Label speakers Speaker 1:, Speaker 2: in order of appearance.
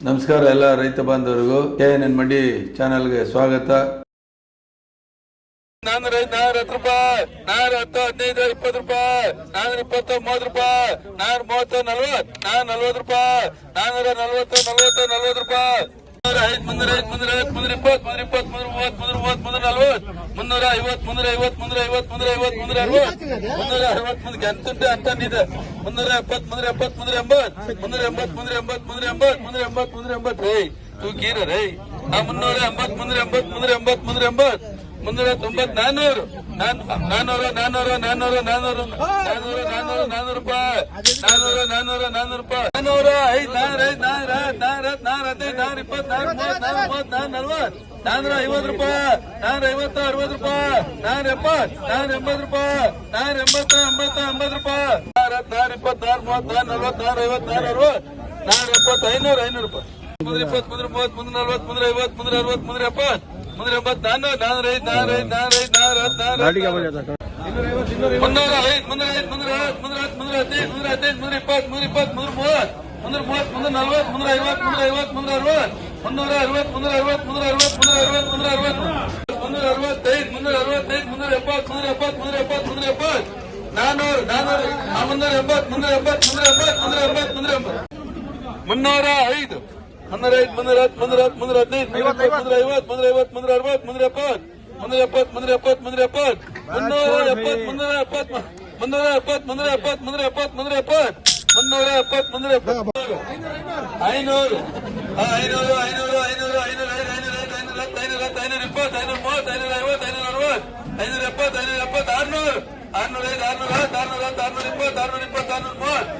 Speaker 1: ನಮಸ್ಕಾರ ಎಲ್ಲ ರೈತ ಬಾಂಧವರಿಗೂ, ಕೆ ಎನ್ ಎನ್ ಮಡಿ ಚಾನೆಲ್ಗೆ ಸ್ವಾಗತ.
Speaker 2: ನಾನು ನಾನ್ನೂರ ಹತ್ತು ರೂಪಾಯಿ ನಾರ ಹತ್ತು, ಹದಿನೈದು, ಇಪ್ಪತ್ತು ರೂಪಾಯಿ, ನಾನು ಇಪ್ಪತ್ತು, ಮೂವತ್ತು ರೂಪಾಯಿ, ನಾನು ಮೂವತ್ತು ನಲ್ವತ್ತು ನಾನು ನಲ್ವತ್ತು ರೂಪಾಯಿ ನಾನು ನಲ್ವತ್ತು ನಲ್ವತ್ತು ನಲ್ವತ್ತು ರೂಪಾಯಿ. ಮುನ್ನೂರ ಐದು ಮುನ್ನೂರ ಐವತ್ತು ಮುನ್ನೂರ ಇಪ್ಪತ್ತು ಮುನ್ನೂರ ಇಪ್ಪತ್ತು ಮುನ್ನೂರ ಮೂವತ್ತು ಮುನ್ನೂರ ಮೂವತ್ತು ಮುನ್ನೂರ ನಲ್ವತ್ತು ಮುನ್ನೂರ ಐವತ್ತು ಮುನ್ನೂರ ಐವತ್ತು ಮುನ್ನೂರ ಐವತ್ತು ಮುನ್ನೂರ ಐವತ್ತು ಮುನ್ನೂರ ಅರವತ್ತು ಮುನ್ನೂರ ಅರವತ್ತು ಮುಂದೆ ಎಂತುಂಟೆ ಅಂತಂದಿದೆ ಮುನ್ನೂರ ಮುನ್ನೂರ ಮುನ್ನೂರ ಮುನ್ನೂರ ಆ ಮುನ್ನೂರ ಮುನ್ನೂರ ಮುನ್ನೂರ ಎಂಬತ್ತು ಮುನ್ನೂರ ಮುನ್ನೂರ ತೊಂಬತ್ ನಾನೂರ, ನಾನೂರು ನಾನೂರು ನಾನೂರು ನಾನೂರು ನಾನೂರು ರೂಪಾಯಿ. ನಾನೂರು ನಾನೂರು ನಾನೂರು ರೂಪಾಯಿ. ನಾನೂರ, ಐದು ನಾನೂರ ಐದು, ನಾನೂರ ನಾನೂರ ನಾಲ್ಕು ನಾನೂರ ಐವತ್ತು ರೂಪಾಯಿ. ನಾನೂರ ಐವತ್ತು, ಅರವತ್ತು ರೂಪಾಯಿ. ನಾನೂರ ಎಪ್ಪತ್ತು, ನಾನೂರ ಎಂಬತ್ತು ರೂಪಾಯಿ. ನಾನೂರ ಎಂಬತ್ತು ಎಂಬತ್ತು ಎಂಬತ್ತು ರೂಪಾಯಿ. ನಾರ ನಾರ ಇಪ್ಪತ್ತಾರು ಮೂವತ್ತು ನಾರು ನಲ್ವತ್ತು ನಾರು ಐವತ್ತು ನಾರು ಅರವತ್ತು. ನಾರ ಎಪ್ಪತ್ತು, ಐನೂರು ಐನೂರು ರೂಪಾಯಿ. ಮುಂದ್ರ ಇಪ್ಪತ್ತು ಮುಂದ್ರೆ ಮೂವತ್ತು ಮುಂದ್ರೆ ನಲ್ವತ್ತು ಮುಂದ್ರೆ ಐವತ್ತು ಮುಂದ್ರ ಅರವತ್ತು ಎಪ್ಪತ್ತು ಎಂಬತ್ತು ನಾನೂರ ಐದು ನಾನೂರ ಐದು ನಾನೂರ ಐದು, ನಾನೂರ ಹತ್ತು ನಾನ್ನೂರ ಮುನ್ನೂರ ಐದು ಮುನ್ನೂರ ಐದು, ಮುನ್ನೂರ ಹತ್ತು ಮುನ್ನೂರ ಹತ್ತು, ಮುನ್ನೂರ ಹದಿನೈದು ಮುನ್ನೂರ ಹದಿನೈದು, ಮುನ್ನೂರ ಇಪ್ಪತ್ತು ಮುನ್ನೂರ ಇಪ್ಪತ್ತು, ಮುನ್ನೂರ ಮೂವತ್ತು ಮುನ್ನೂರ ಮೂವತ್ತು, ಮುನ್ನೂರ ಐವತ್ತು ಐವತ್ತು ಐದು, ಮುನ್ನೂರ ಹತ್ತು ಮುನ್ನೂರ ಹತ್ತು, ಮುನ್ನೂರ ಹದಿನೈದು, ಮುನ್ನೂರ ಐವತ್ತು ಮುನ್ನೂರ ಐವತ್ತು, ಮುನ್ನೂರ ಅರವತ್ತು ಎಪ್ಪತ್ತು ಮುನ್ನೂರ ಎಪ್ಪತ್ ಮುನ್ನೂರ ಎಪ್ಪತ್ ಮುನ್ನೂರ ಎಪ್ಪತ್ ಮುನ್ನೂರ ಎಪ್ಪತ್ ಮುನ್ನೂರ ಎಪ್ಪತ್ ಮುನ್ನೂರ ಎಪ್ಪತ್ ಮುನ್ನೂರ ಎಪ್ಪತ್ ಮುನ್ನೂರ ಎಪ್ಪತ್ ಮುನ್ನೂರ ಎಪ್ಪತ್ ಮುನ್ನೂರ ಎಪ್ಪತ್ ಐನೂರು ಐನೂರು ಐನೂರು ಐನೂರು ಐನೂರು ಐನೂರ ಐನೂರ ಇಪ್ಪತ್ತು ಐನೂರ ಮೂವತ್ತು ಐನೂರ ಐವತ್ತು ಐನೂರ ಅರವತ್ತು ಐನೂರ ಎಪ್ಪತ್ತು ಐನೂರ ಎಪ್ಪತ್ತು ಆರ್ನೂರು ಆರ್ನೂರ ಐದು ಆರ್ನೂರ ಹತ್ತು ಆರ್ನೂರ ಹತ್ತು ಆರ್ನೂರ ಇಪ್ಪತ್ತು ಆರ್ನೂರ ಇಪ್ಪತ್ತು ಆರ್ನೂರ ಮೂವತ್ತು